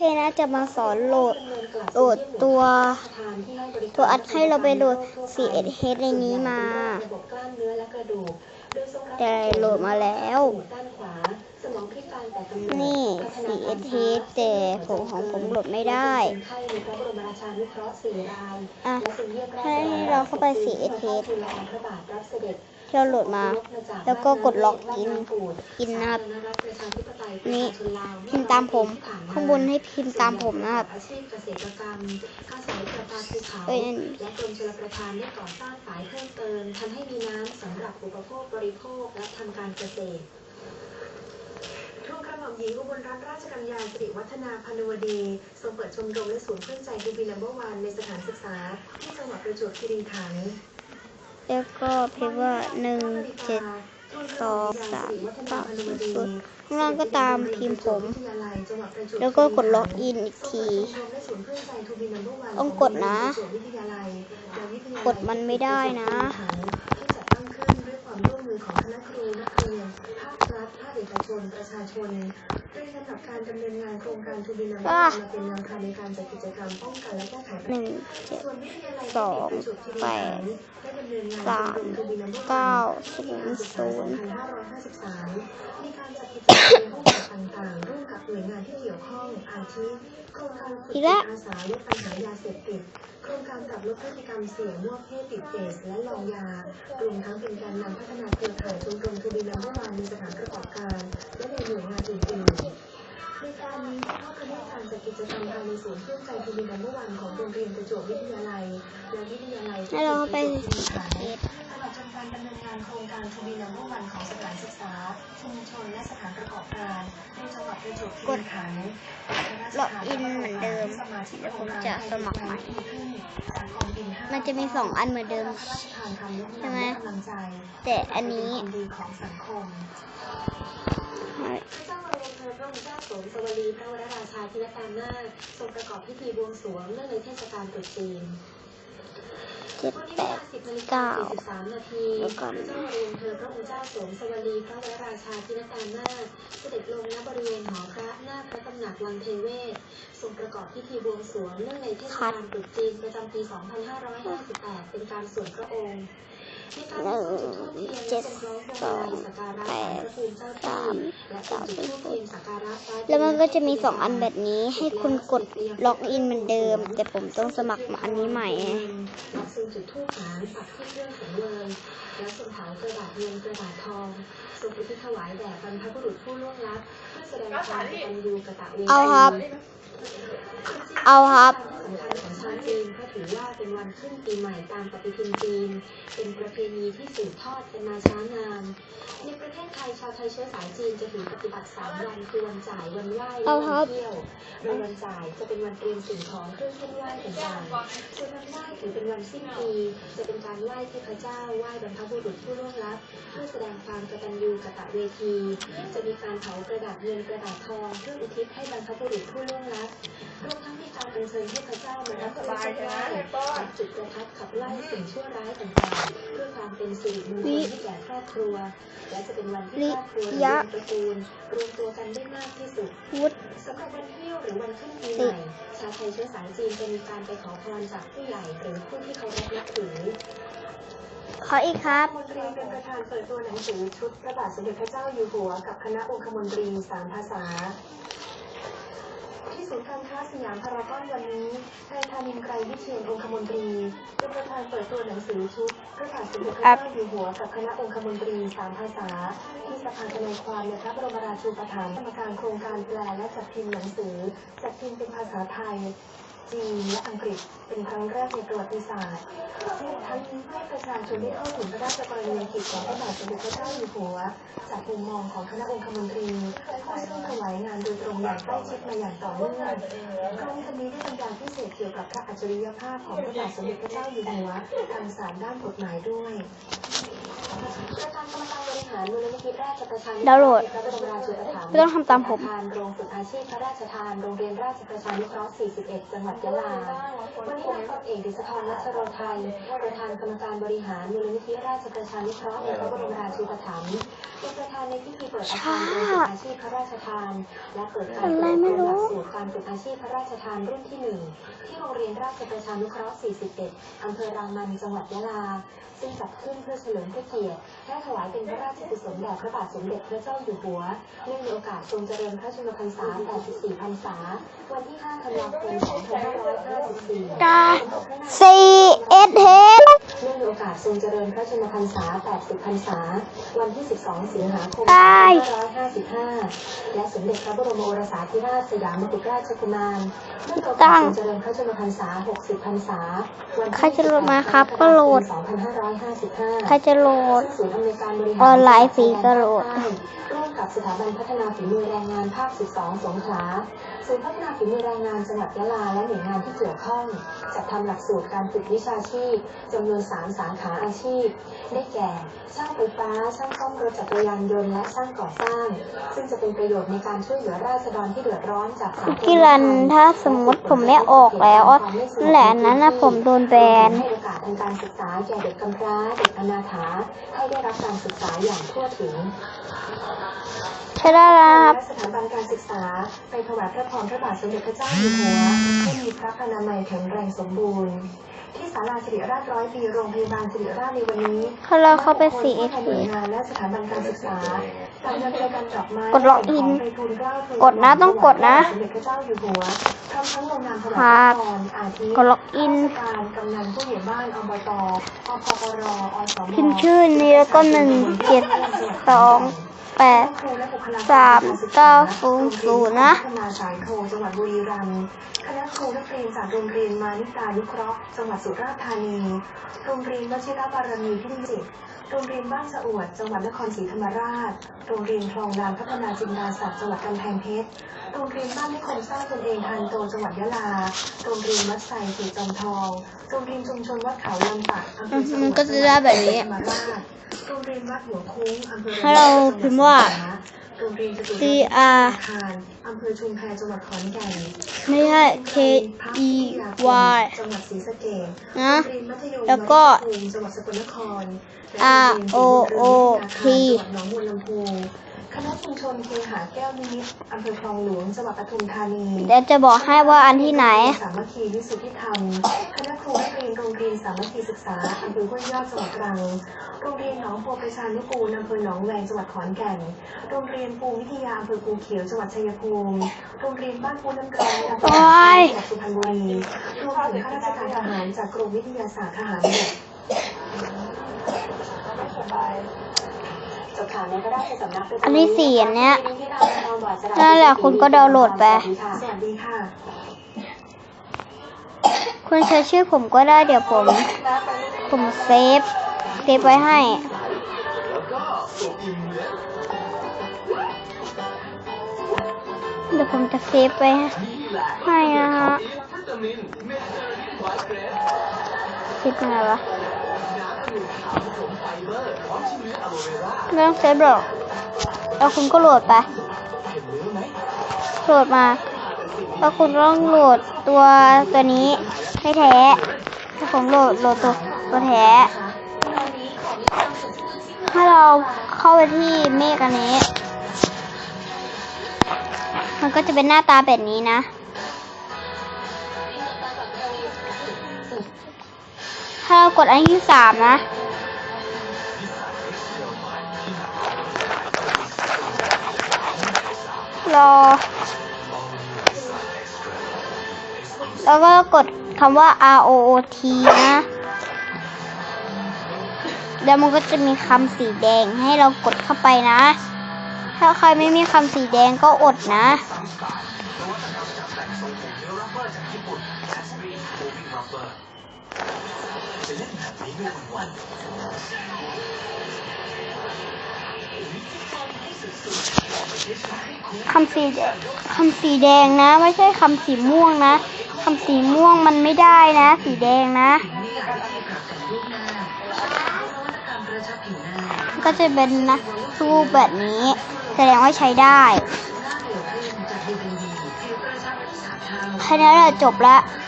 เพนะจะมาสอนโหลดโหลดตัว ตัวอัดให้เราไปโหลด CSH ในนี้มาระบบกล้ามเนื้อและกระดูกโดยทรงรับแต่โหลดมาแล้วด้านขวาสมองพิการแต่กำเนิดนี่พัฒนาการ CSH แต่ผมของผมโหลดไม่ได้คนไข้ในพระบรมราชานุเคราะห์สี่รายอะและทรงเยี่ยมราชให้ดรเราเข้าไป CSH ทูลละอองพระบาทรับเสด็จที่เราโหลดมา แล้วก็กดล็อกอินอินนะครับนี่พิมพ์ตามผม ข้างบนให้พิมพ์ตามผมนะครับอาชีพเกษตรกรรมข้าวสารประปาภูเขาเอ้ยนั่นและกรมชลประทานได้ก่อสร้างฝายเพิ่มเติมทำให้มีน้ำสำหรับอุปโภคบริโภคและทำการเกษตรทูลกระ หม่อมหญิงอุบลรัตนราชกัญญาสิริวัฒนาพนวดีทรงเปิดชมรมและศูนย์เพื่อนใจดูบีลัมเบอร์วันในสถานศึกษา ที่จังหวัดประจวบคีรีขันธ์แล้วก็พิมพ์ว่าหนึ่งเจ็ดสองสามเก้าศูนย์ศูนย์ข้างล่างก็ตามพิมพ์ผม แล้วก็กดล็อกอินอีกทีต้องกดนะ กดมันไม่ได้นะ ที่จัดตั้งขึ้นด้วย ความร่วมมือของคณะครูนักเรียนภาครัฐภาคเอกชนประชาชนโดยลำดับการดำเนินงานโครงการทูบีนัมเบออะร์มาเป็นแนวทางในการจัดกิจกรรมป้องกันและแก้ไขปัญหหานึ่งเจ็ดส่วนวิทยาลัยสองเทคนิคประจวบคีรีแปขันดธ์ได้ดำเนินงานสามโครงการ True Be Number One เก้าปีศูการนย์ศึกษาศูนย์2553มีการจัดกิจกรรมในรูปแบบต่างๆร่วมกับหน่วยงานที่เกี่ยวข้องอาทิโครงการฝึกอีกจิแล้ตวอาสาลดปัญหายาเสพติดโครงการปรับลดพฤติกรรมเสี่ยงมั่วเพศติดเอสและลองยารวมทั้งเป็นการนำพัฒนาเครือข่ายชมรมทูบีนัมเบอร์วันในสถานประกอบการ และในหน่วยงานอื่นๆในการนี้ได้เข้าคณะการจัดกิจกรรมภายในศูนย์เพื่อนใจทูบีนัมเบอร์วันของโรงเรียนประจวบวิทยาลัย และวิทยาลัยให้เราเข้าไปประจวบคีรีขันธ์เอ็ดตลอดจน การดำเนินงานโครงการทูบีนัมเบอร์วันของสถานศึกษา ชุมชนและสถานประกอบการในจังหวัดประจวบคีรีขันธ์ล็อกอินเหมือนเดิมเดี๋ยวผมจะสมัครใหม่มันจะมีสองอันเหมือนเดิมใช่ไหมแต่อันนี้พระเจ้าบรมเธอพระองค์เจ้าสมสวลีพระวรราชาธินตามนาถทรงประกอบพิธีบวงสรวงเนื่องในเทศกาลตรุษจีน เจ็ดแปเวดลา10นาฬิกาเก้า43นาทีแล้วก็เจ้าบรมเธอพระองค์เจ้าสมสวลีพระวรราชาธินตามนาถเสด็จลงณบริเวณหอพระหน้าพระตำหนักวังเทเวศทรงประกอบพิธีบวงสรวงเนื่องในเทศกาลตรุษจีนประจำปี 2558 เป็นการส่วนพระองค์ หนึ่งเจ็ดทรงคล้องแปดพระภูมิเจ้าสามเทียนสักการะพระแล้วมันก็จะมีสองอันแบบนี้ให้คุณกดล็อกอินเหมือนเดิม แต่ผมต้องสมัครมาอันนี้ใหม่และทรงจุดธูปหารปักที่เองเผากระดาษเงินกระดาษทองทรงอุทิศถวายแด่บรรพบุรุษผู้ล่วงลับเพื่อแสดงความกตัญญูกตเวที เอาครับเอาครับสำคัญของชาวจีนเพราะถือว่าเป็นวันขึ้นปีใหม่ตามปฏิทินจีน เป็นประเพณีที่สืบทอดกันมาช้านาน ในประเทศไทยชาวไทยเชื้อสายจีนจะถือปฏิบัติสามวันคือวันจ่ายวันไหว้และเอาครัวับนเที่ยวโดยวันจ่ายจะเป็นวันเตรียมสิ่งของเครื่องเส้นไหว้ต่างๆส่วนวันไหว้ถือเป็นวันสิ้นปี จะเป็นการไหว้เทพเจ้าไหว้บรรพบุรุษผู้ล่วงลับเพื่อแสดง ความกตัญญูกตเวที จะมีการเผากระดาษเงินกระดาษทองเพื่ออุทิศให้บรรพบุรุษผู้ล่วงลับรวมทั้งมีการอัญเชิญเทพเจ้ามารับเครื่องเส้นะจุดประทัดขับไล่สิ่งชั่วร้ายต่างๆเพื่อความเป็นสิริมงคลให้แก่ครอบครัว และจะเป็นวันที่ครอบครัวหรือตระกูลรวมตัวกันได้มากที่สุดวุฒสำหรับวันเที่ยวหรือวันขึ้นปีใหม่ชาวไทยเชื้อสายจีนจะมีการไปขอพรจากผู้ใหญ่หรือผู้ที่เคารพนับถือ ขออีกครับมนตรีเป็นประธานเปิดตัวหนังสือชุดพระบาทสมเด็จพระเจ้าอยู่หัว กับคณะองคมนตรีสามภาษา ที่ศูนย์การค้าสยามพารากอนวันนี้นายธานินไกรวิเชียนองคมนตรีเป็นประธานเปิดตัวหนังสือชุดพระบาทสมเด็จพระเจ้าอยู่หัว กับคณะองคมนตรีสามภาษา ที่สภาทนายความในพระบรมราชูปถัมภ์กรรมการโครงการแปลและจัดพิมพ์หนังสือจัดพิมพ์เป็นภาษาไทย จีนและอังกฤษเป็นครั้งแรกในประวัติศาสตร์ที่ทั้งนี้ให้ประชาชนได้เข้าถึงพระราชกรณียกิจของพระบาทสมเด็จพระเจ้าอยู่หัว จากมุมมองของคณะองคมนตรีผู้ซึ่งถวายงานโดยตรงอย่างใกล้ชิดมาอย่างต่อเนื่องพร้อมกันนี้ได้บรรยายพิเศษเกี่ยวกับพระอัจฉริยภาพของพระบาทสมเด็จพระเจ้าอยู่หัวทางศาลด้านกฎหมายด้วย ดาวน์โหลราะดห์พระบรมราชูปถัมภ์ไม่ต้องทำตามผมประธานโรงฝึกอาชีพพระราชทานโรงเรียนราชประชานุเคราะห์ 41 จังหวัดยะลาวันนี้นายพลเอกดิษฐรวัชโรไทยประธานกรรมการบริหารมูลนิธิราชประชานุเคราะห์ในพระบรมราชูปถัมภ์ เป็นประธานในพิธีเปิดอาคารเรียนฝึกอาชีพพระราชทาน และเปิดการอะไรเปิดไม่ตัวหรู้ลักสูตรการฝึกอาชีพพระราชทานรุ่นที่หนึ่งที่โรงเรียนราชประชานุเคราะห์ 41 อำเภอรามันจังหวัดยะลา ซึ่งจัดขึ้นเพื่อเฉลิมพระเกียรติและถวายเป็นพระราชกุศลแด่พระบาทสมเด็จพระเจ้าอยู่หัวเนื่องในโอกาสทรงเจริญพระชนมพรรษา 84 พรรษา วันที่ 5 ธันวาคม 2554กาสี่ เอ็ดเฮดเนื่องในโอกาสทรงเจริญพระชนมพรรษา 80 พรรษา วันที่ 12 สิงหาคมได้2555 และสมเด็จพระบรมโอรสาธิราชสยามกุฎราชกุมารเนื่องในโอกาสทรงเจริญพระชนมพรรษา 60 พรรษา วันที่ใครจะโหลดมาครับก็โหลด 2555ใครจะโหลดศูนย์อำนวยการบริหารออนไลน์ฟรีก็โหลดร่วม กับสถาบันพัฒนาฝีมือแรงงานภาค 12 สงขลาศูนย์พัฒนาฝีมือแรงงานจังหวัดยะลาและหน่วยงานที่เกี่ยวข้องจัดทำหลักสูตรการฝึกวิชาชีพจำนวน 3 สาขาอาชีพ ได้แก่ ช่างไฟฟ้า ช่างซ่อมรถจักรยานยนต์และช่างก่อสร้าง ซึ่งจะเป็นประโยชน์ในการช่วยเหลือราษฎรที่เดือดร้อนจากสังคมพี่รันถ้าสมมติผมไม่ออกแล้วนั่นแหละนั้นนะผมโดนแบน ทางการศึกษาแก่เด็กกำพร้าเด็กอนาถาให้ได้รับการศึกษาอย่างทั่วถึงใช่ได้แล้วครับและสถาบันการศึกษาไปถวายพระพรพระบาทสมเด็จพระเจ้าอยู่หัวให้มีพระพนามัยแข็งแรงสมบูรณ์ ที่ศาลาสิริราชร้อยปีโรงพยาบาลสิริราชในวันนี้ถ้าเราเข้าไปคณะ4ผู้ FP หน่วยงานและสถาบันการศึกษาต่างนำใจกันดอกไม้กดล็อกอินไปทูลเกล้าทูลกดนะต้องกดนะสมเด็จพระเจ้าอยู่หัวพร้อมทั้งลงนามถวายครัพบระพรอาทิกดล็อกอินข้าราชการกำนันผู้ใหญ่บ้านอบตอพปรอสมพิมพ์ชื่อนี้แล้วก็หนึ่งเจ็ดสอง แปดสามเก้าศูนย์ศูนย์นะพัฒนาสายโทจังหวัดบุรีรัมย์คณะครูนักเรียนจากโรงเรียนมานิตานุเคราะห์จังหวัดสุราษฎร์ธานี โรงเรียนวชิรบารมีพิจิตรโรงเรียนบ้านสะอวด จังหวัดนครศรีธรรมราช โรงเรียนคลองลานพัฒนาจินดาศักดิ์จังหวัดกำแพงเพชร โรงเรียนบ้านนิคมสร้างตนเองทันโตจังหวัดยะลา โรงเรียนวัดไซสีจอมทอง โรงเรียนชุมชนวัดเขาลำปากอำเภอสะอวดมันก็จะได้แบบนี้จังหวัดนครศรีธรรมราช โรงเรียนวัดหัวคุ้งอำเภอให้เราพิมพ์ว่าโรงเรียนจตุร C ทิศ R คารอำเภอชุมแพจังหวัดขอนแก่นไม่ใช่ K E Y จังหวัดศรีสะเกษนะโรงเรียนมัธยมแล้วก็วัดภูมิจังหวัดสกลนคร R O O T จังหวัดหนองบัวลำพูคณะชุมชนเคหาแก้วนิมิตรอำเภอคลองหลวงจังหวัดปทุมธานีเดี๋ยวจะบอกให้ว่าอันที่ไหน สามัคคีวิสุทธิธรรม คณะครูนักเรียนโรงเรียนสามัคคีศึกษาอำเภอห้วยยอดจังหวัดตรัง โรงเรียนหนองบัวประชานุกูลอำเภอหนองแวงจังหวัดขอนแก่น โรงเรียนภูมิวิทยาอำเภอภูเขียวจังหวัดชัยภูมิ โรงเรียนบ้านปูน้ำร้อนอำเภอโอ๊ยจังหวัดสุพรรณบุรีรวมถึงข้าราชการทหารจากกรมวิทยาศาสตร์ทหารบก จบข่าวในพระราชสำนักอันที่สี่อันเนี้ยนั่นแหละคุณก็ดาวน์โหลดไปสวัสดีค่ะคุณใช้ชื่อผมก็ได้เดี๋ยวผม ผมเซฟ เซฟไว้ให้ เดี๋ยวผมจะเซฟไว้ให้นะฮะเซฟยังไงวะ ไม่ต้องเซฟหรอกแล้วคุณก็โหลดไป โหลดมา แล้วคุณต้องโหลดตัวตัวนี้ให้แท้ถ้าผมโหลดโหลดตัวตัวแท้ถ้าเราเข้าไปที่เมฆอันนี้ มันก็จะเป็นหน้าตาแบบนี้นะ ถ้าเรากดอันที่สามนะ รอ แล้วก็กดคำว่า R O O T นะ แล้วมันก็จะมีคำสีแดงให้เรากดเข้าไปนะ ถ้าใครไม่มีคำสีแดงก็อดนะ คำสีแดงคำสีแดงนะ ไม่ใช่คำสีม่วงนะคำสีม่วงมันไม่ได้นะ สีแดงนะมันก็จะเป็นนะรูปแบบนี้ แสดงว่าใช้ได้แค่นี้แหละจบละผ